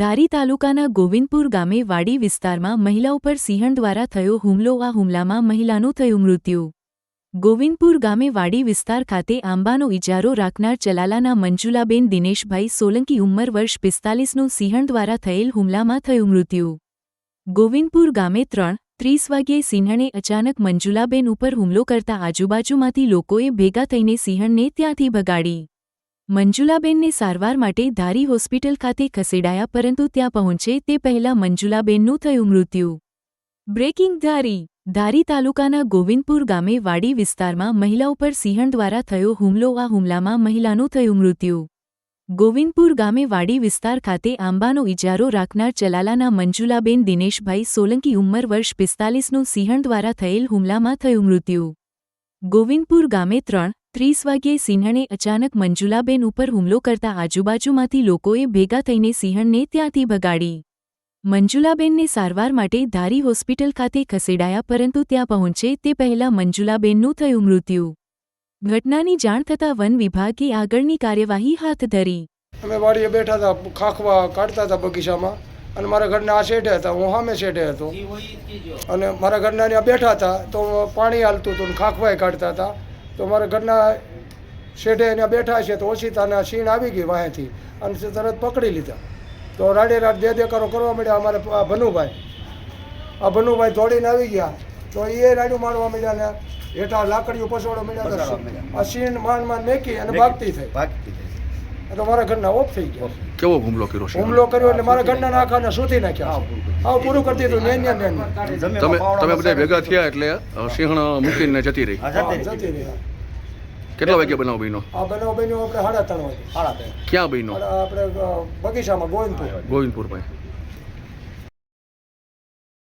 ધારી તાલુકાના ગોવિંદપુર ગામે વાડી વિસ્તારમાં મહિલા ઉપર સિંહણ દ્વારા થયો હુમલો. આ હુમલામાં મહિલાનું થયું મૃત્યુ. ગોવિંદપુર ગામે વાડી વિસ્તાર ખાતે આંબાનો ઇજારો રાખનાર ચલાલાના મંજુલાબેન દિનેશભાઈ સોલંકી ઉંમર વર્ષ પિસ્તાલીસનું સિંહણ દ્વારા થયેલ હુમલામાં થયું મૃત્યુ. ગોવિંદપુર ગામે ત્રણ, ત્રીસ વાગ્યે સિંહણે અચાનક મંજુલાબેન ઉપર હુમલો કરતા આજુબાજુમાંથી લોકોએ ભેગા થઈને સિંહણને ત્યાંથી ભગાડી. મંજુલાબેનને સારવાર માટે ધારી હોસ્પિટલ ખાતે ખસેડાયા પરંતુ ત્યાં પહોંચે તે પહેલા મંજુલાબેનનું થયું મૃત્યુ. બ્રેકિંગ ધારી ધારી તાલુકાના ગોવિંદપુર ગામે વાડી વિસ્તારમાં મહિલા ઉપર સિંહણ દ્વારા થયો હુમલો. આ હુમલામાં મહિલાનું થયું મૃત્યુ. ગોવિંદપુર ગામે વાડી વિસ્તાર ખાતે આંબાનો ઇજારો રાખનાર ચલાલાના મંજુલાબેન દિનેશભાઈ સોલંકી ઉંમર વર્ષ પિસ્તાલીસનું સિંહણ દ્વારા થયેલ હુમલામાં થયું મૃત્યુ. ગોવિંદપુર ગામે ત્રણ ત્રીસ વાગ્યે સિંહણે અચાનક મંજુલાબેન ઉપર હુમલો કરતા આજુબાજુમાંથી લોકોએ ભેગા થઈને સિંહણને ત્યાંથી ભગાડી. મંજુલાબેનને સારવાર માટે ધારી હોસ્પિટલ ખાતે ખસેડાયા પરંતુ ત્યાં પહોંચે તે પહેલાં મંજુલાબેનનું થયું મૃત્યુ. ઘટનાની જાણ થતાં વન વિભાગે આગળની કાર્યવાહી હાથ ધરી. અમે વાડીએ બેઠા હતા, ખાખવા કાઢતા હતા બગીચામાં અને મારા ઘરના આ શેઠે હતા, હું સામે શેઠે હતો. અને મારા ઘરના ત્યાં બેઠા હતા, તો પાણી હાલતું હતું ખાખવાય કાઢતા હતા. તો મારા ઘરના શેઠે ત્યાં બેઠા છે તો ઓછીતાના સીણ આવી ગઈ વાહેથી અને તરત પકડી લીધા. તો રાડે રાડ દે દેકારો કરવા માંડ્યા અમારે આ ભનુભાઈ. આ ભનુભાઈ દોડીને આવી ગયા. તો એ રાડું મારવા માંડ્યા ને હેઠા લાકડીઓ પસોડો માંડ્યા તો આ સીણ માંડ માંડ મેકી અને ભાગતી થઈ. ભાગતી તો મારા ઘરના ઓફ થઈ ગયા. કેવો હુમલો કર્યો છે હુમલો કર્યો એટલે મારા ઘરના નાખાને શોધી નાખ્યા. આવું પૂરું કરતી હતું નેન નેન. તમે તમે બધા ભેગા થયા એટલે સિંહણ મૂકીને જતી રહી. જતી રહી. કેટલા વાગે બનાવ બન્યો આ બનાવ બન્યો આપણે સાડા ત્રણ વાગે સાડા ત્રણ. ક્યાં બન્યો આપણે બગીચામાં ગોવિંદપુર. ગોવિંદપુર ભાઈ